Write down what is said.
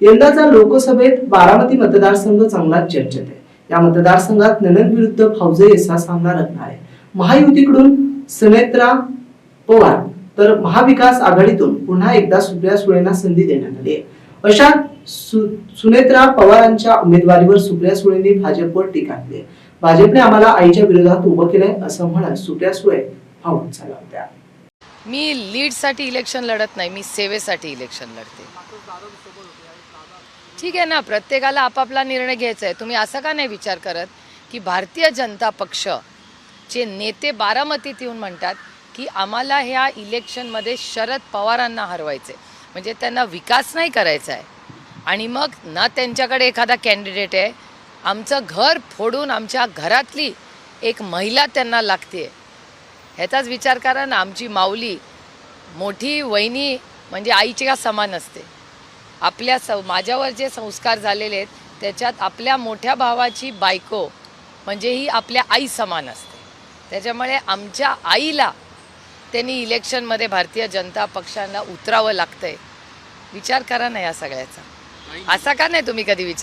यंदाचा लोकसभेत बारामती मतदारसंघ चांगलाच चर्चेत आहे. या मतदारसंघात ननद विरुद्ध फौजे असा सामना रंगणार आहे. महायुतीकडून सुनेत्रा पवार तर महाविकास आघाडीतून पुन्हा एकदा सुप्रिया सुळेंना संधी देण्यात आली आहे. अशा सु- सुनेत्रा पवारांच्या उमेदवारीवर सुप्रिया सुळेंनी भाजपवर टीका केली आहे. भाजपने आम्हाला आईच्या विरोधात उभं केलंय असं म्हणत सुप्रिया सुळे फावून झाल्या होत्या. मी लीडसाठी इलेक्शन लढत नाही मी सेवेसाठी इलेक्शन लढते. ठीक आहे ना प्रत्येकाला आपापला निर्णय घ्यायचा आहे. तुम्ही असं का नाही विचार करत की भारतीय जनता पक्ष चे नेते बारामतीत येऊन म्हणतात की आम्हाला ह्या इलेक्शनमध्ये शरद पवारांना हरवायचे म्हणजे त्यांना विकास नाही करायचा आहे. आणि मग ना त्यांच्याकडे एखादा कॅन्डिडेट आहे आमचं घर फोडून आमच्या घरातली एक महिला त्यांना लागते ह्याचाच विचार करा ना आमची माऊली मोठी वहिनी म्हणजे आईच्या समान असते. आपल्या स माझ्यावर जे संस्कार झालेले आहेत त्याच्यात आपल्या मोठ्या भावाची बायको म्हणजे ही आपल्या आई समान असते. त्याच्यामुळे आमच्या आईला त्यांनी इलेक्शनमध्ये भारतीय जनता पक्षाला उतरावं लागतंय. विचार करा ना या सगळ्याचा. असा का नाही तुम्ही कधी विचार